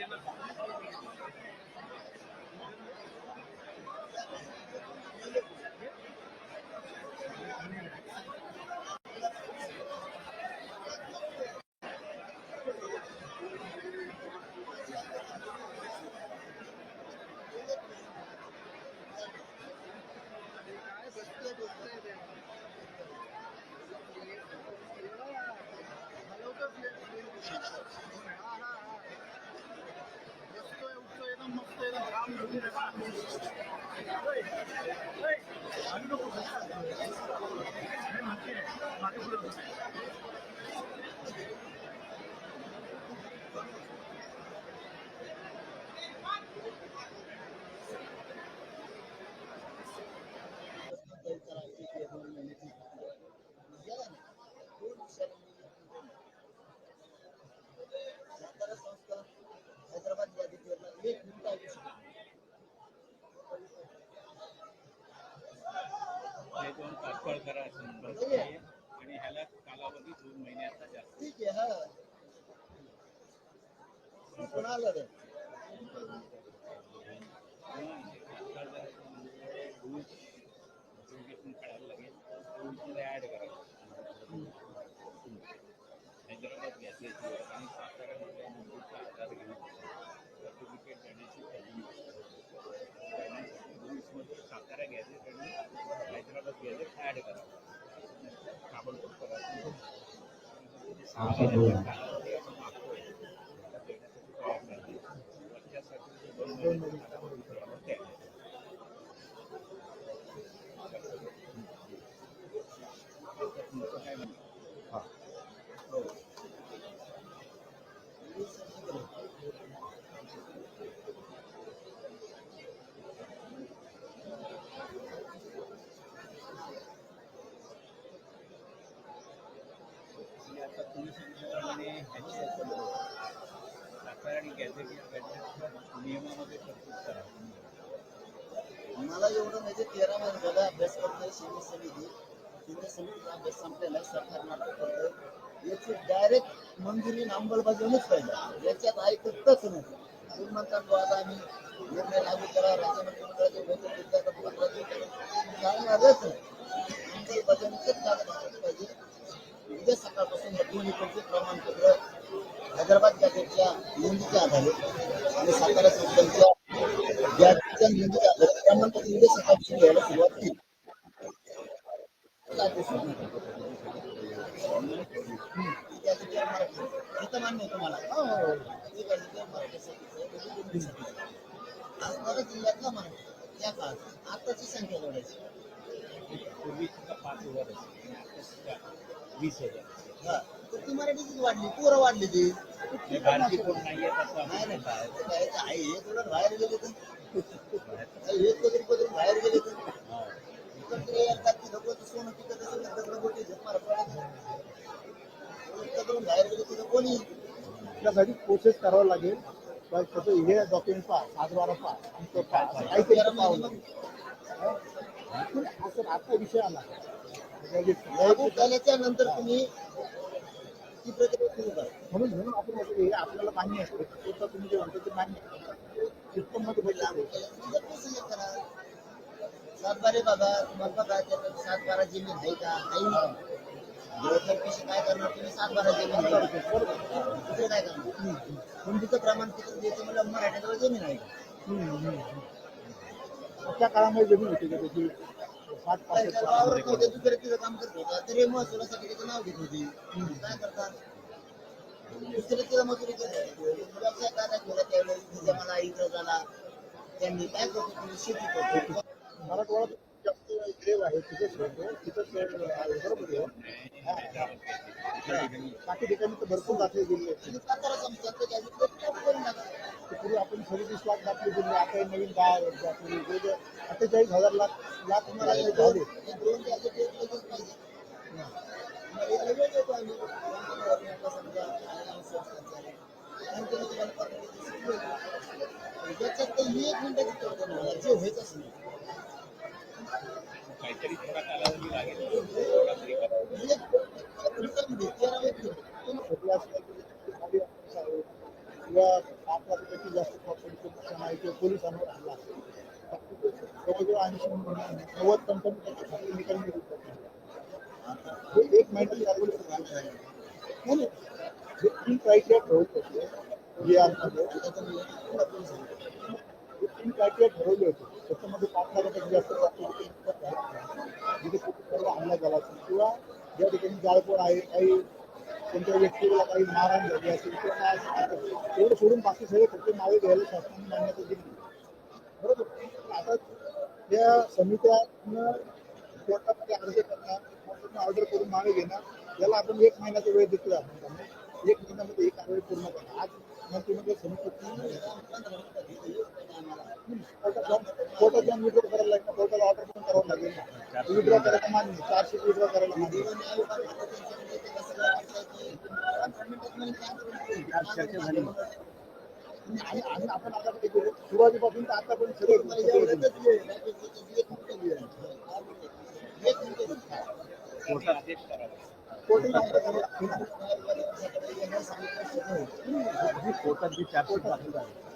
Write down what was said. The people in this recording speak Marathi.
सातारा संस्था हैदराबाद यादीला एक मिनिट ऐकू शकतो हे दोन तात्काळ करा संपर्क आहे. आणि ह्याला कालावधी दोन महिन्याचा जास्त ठीक आहे हा। कोणाला रे तात्काळ करायचं म्हणजे rules application काढायला लागेल rules मध्ये ऍड करायचं हैदराबाद गॅसेट आणि साताऱ्यामध्ये नोंदणीचा आधार घेऊन सर्टिफिकेट देण्याची पहिली rules मध्ये सातारा गॅजेट आणि हैदराबाद गॅजेट ऍड करावं ताबडतोब करायचं कालावधी आपण मागतोय त्याला देण्यासाठी प्रयत्न आहे. वर्षासाठी जे दोन महिन्याचा कालावधी ठरवला ते आहे. त्याच्यात तुमचं काय म्हणणं? हो. आणि ह्याची आपण साखर आणि गॅझेट या गॅझेटच्या नियमामध्ये तरतूद करा. मला एवढं म्हणजे तेरा महिने झाला अभ्यास करतोय केंद्र समिती. केंद्र समितीचा अभ्यास संपलेला आहे सरकार नाटक करतोय. याची डायरेक्ट मंजुरी अंमलबजावणीच पाहिजे. याच्यात ऐकतच नाही. तुम्ही म्हणतात बुवा आता आम्ही निर्णय लागू करा राज्यामध्ये करायचे बैठक घेतल्या तर अंमलबजावणीच कागद पाहिजे. उद्या सकाळपासून या प्रमाणपत्र हैदराबाद गॅजेटच्या नोंदीच्या आधारे आणि सातारा संस्थांच्या गॅजेटच्या नोंदीच्या आधारे प्रमाणपत्र उद्या सकाळपासून घ्यायला सुरुवात केली. मान्य तुम्हाला. हो, हो. आज बऱ्याच जिल्ह्यातला मराठी. त्या काळात आताची संख्या जोडायची पाच हजार वीस हजार. हा. तर ती मराठीचीच वाढली पोरं वाढली ती. भारतीय कोण नाहीये तसं नाही ते ते आहे हे थोडं बाहेर गेले तर हे कधी कधी बाहेर गेले तर हा. इकडचे येतात की लोकं सोनं पिकत असेल तर दगड गोटी झक मारत पडायचं. करून बाहेर गेले तिथं कोणी? त्यासाठी प्रोसेस करावं लागेल. हे डॉक्युमेंट पहा सात बारा पहा. आणि तो पहा. काहीतरी तेरा पाहावं महिने लागेल असं आता विषय आला. लागू केल्याच्यानंतर तुम्ही ती प्रक्रिया सुरू करा. म्हणून म्हणून आपण म्हणतो हे आपल्याला मान्य आहे. ते तर तुम्ही जे म्हणतो ते मान्य सिस्टममध्ये बदल करा सात बारे बघा तुम्हाला बघा त्याच्यात सात बारा जमीन आहे का? नाही पैसे काय करणार तुम्ही सात बारा जमीन काय करणार? नोंदीचं प्रमाणपत्र द्यायचं मला मराठ्याजवळ जमीन आहे का. त्या काळामध्ये जमीन होती का त्याची? सात पासष्ट काम करत होता तरी महसुलासाठी त्याचं नाव घेत होती काय करतात दुसरे मजुरी करत व्यवसाय काय केला त्यावेळेस मला झाला त्यांनी काय करतो तुम्ही शेती करतो जास्त ग्रेव आहे तिथेच होतो तिथंच बरोबर आहे बाकी ठिकाणी तर भरपूर दाखले दिले पूर्वी आपण सदतीस लाख दाखले दिले आता नवीन दहा दाखले अठ्ठेचाळीस हजार लाख लाख तुम्हाला झाले. काहीतरी थोडा कालावधी लागेल थोडा तरी. किंवा लाखापेक्षा जास्त पोलिसांवर हल्ला असेल. जवळजवळ ऐंशी नव्वद पंच्याण्णव एक नाही नाही. जे तीन क्रायटेरिया ठरवले होते जे आतमध्ये तीन क्रायटेरिया ठरवले होते त्याच्यामध्ये पाच लाखापेक्षा जास्त जिथे कुठे झाला असेल किंवा ज्या ठिकाणी जाळपोळ आहे काही कोणत्या व्यक्तीला काही मारहाण झाली असेल किंवा काय असेल एवढं सोडून बाकी सगळे फक्त नावे घ्यायला शासनाने मान्यता दिली बरोबर आता त्या समित्यानं कोर्टामध्ये अर्ज करणार कोर्टाने ऑर्डर करून मागे घेणार याला आपण एक महिन्याचा वेळ देतोय आपण एक महिन्यामध्ये ही कारवाई पूर्ण करणार. आज मंत्रिमंडळ समिती कोर्टात जाऊन विड्रॉ करायला लागेल कोर्टाला ऑर्डर पण करावं लागेल. विड्रॉ करायला मान्य चारशे विड्रॉ करायला मान्य कोर्टात जी चार्जशीट दाखल झाली.